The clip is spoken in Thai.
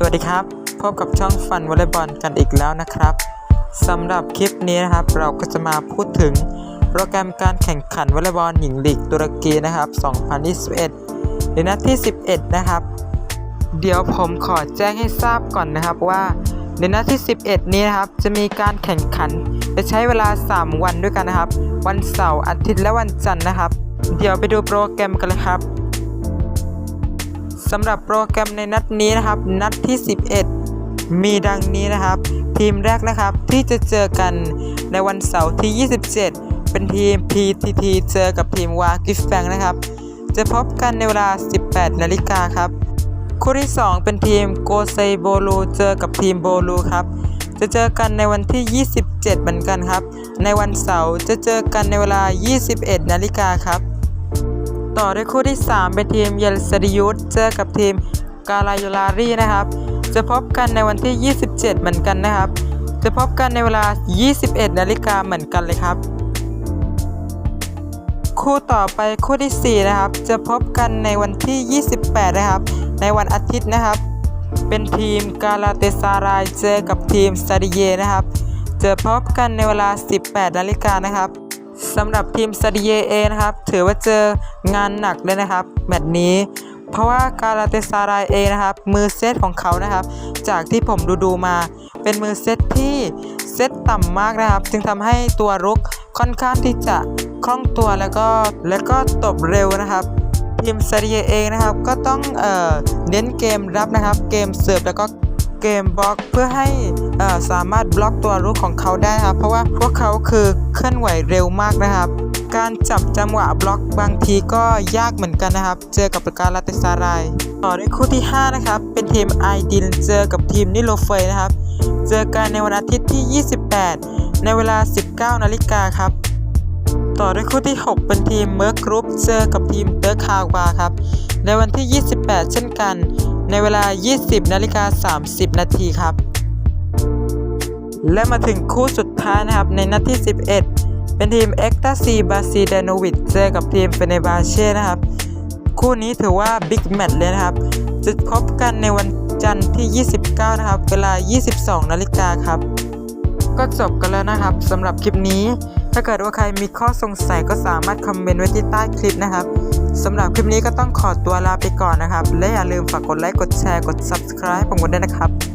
สวัสดีครับ พบกับช่องฟันวอลเลย์บอลกันอีกแล้วนะครับสำหรับคลิปนี้นะครับ เราก็จะมาพูดถึงโปรแกรมการแข่งขันวอลเลย์บอลหญิงลีกตุรกีนะครับ 2021 ในนัดที่ 11 นะครับ เดี๋ยวผมขอแจ้งให้ทราบก่อนนะครับว่า ในนัดที่ 11 นี้นะครับ จะมีการแข่งขัน จะใช้เวลา 3 วันด้วยกันนะครับ วันเสาร์อาทิตย์และวันจันทร์นะครับ เดี๋ยวไปดูโปรแกรมกันเลยครับ สำหรับโปรแกรมในนัดนี้นะครับ นัดที่ 11 มีดังนี้นะครับ ทีมแรกนะครับที่จะเจอกันในวันเสาร์ที่ 27 เป็นทีม PTT เจอกับทีมวากิฟแฟงนะครับ จะพบกันในเวลา 18 นาฬิกาครับ คู่ที่ 2 เป็นทีมโกเซโบลูเจอกับทีมโบลูครับ จะเจอกันในวันที่ 27 เหมือนกันครับ ในวันเสาร์จะเจอกันในเวลา 21 นาฬิกาครับ ต่อด้วยคู่ที่ 3 เป็นทีมเยลซดิยุตเจอกับทีมกาลาโยลารีนะครับ จะพบกันในวันที่ 27 เหมือนกันนะครับ จะพบกันในเวลา 21 นาฬิกาเหมือนกันเลยครับ คู่ต่อไปคู่ที่ 4 นะครับ จะพบกันในวันที่ 28 นะครับ ในวันอาทิตย์นะครับ เป็นทีมกาลาเตซารายเจอกับทีมซาดิเยนะครับ จะพบกันในเวลา 18 นาฬิกานะครับ สำหรับทีมซาดิเยเอนะครับ ถือว่าเจองานหนักเลยนะครับ แมตช์นี้ เพราะว่ากาลาเตซารายเอนะครับ มือเซตของเขานะครับ จากที่ผมดูดูมา เป็นมือเซตที่เซตต่ำมากนะครับ จึงทำให้ตัวรุกค่อนข้างที่จะคล่องตัวแล้วก็แล้วก็ตบเร็วนะครับทีมซาดิเยเอนะครับ ก็ต้องเเน้นเกมรับนะครับ เกมเสิร์ฟแล้วก็ เกมบล็อกเพื่อให้สามารถบล็อกตัวรุกของเขาได้ครับ เพราะว่าพวกเขาคือเคลื่อนไหวเร็วมากนะครับ การจับจังหวะบล็อกบางทีก็ยากเหมือนกันนะครับ เจอกับการลาเตซารายต่อด้วยคู่ที่ 5 นะครับ เป็นทีมไอดินเจอกับทีมนิโลเฟยนะครับ เจอกันในวันอาทิตย์ที่ 28 ในเวลา 19 นาฬิกาครับต่อด้วยคู่ที่ 6 เป็นทีมเมอร์กรุ๊ปเจอกับทีมเตอร์คาวาครับ ในวันที่ 28 เช่นกัน ในเวลา 20นาฬิกา30 นาทีครับ และมาถึงคู่สุดท้ายนะครับในนัดที่ 11 เป็นทีมเอ็กตาซีบาซีเดโนวิดเจอกับทีมเฟเนบาเช่นะครับ คู่นี้ถือว่าบิ๊กแมตช์เลยนะครับ จะพบกันในวันจันทร์ที่ 29 นะครับ เวลา 22 นาฬิกาครับ ก็จบกันแล้วนะครับสำหรับคลิปนี้ ถ้าเกิดว่าใครมีข้อสงสัยก็สามารถคอมเมนต์ไว้ที่ใต้คลิปนะครับ สำหรับคลิปนี้ก็ต้องขอตัวลาไปก่อนนะครับ และอย่าลืมฝากกดไลค์ กดแชร์ กด subscribe ให้ผมกันด้วยนะครับ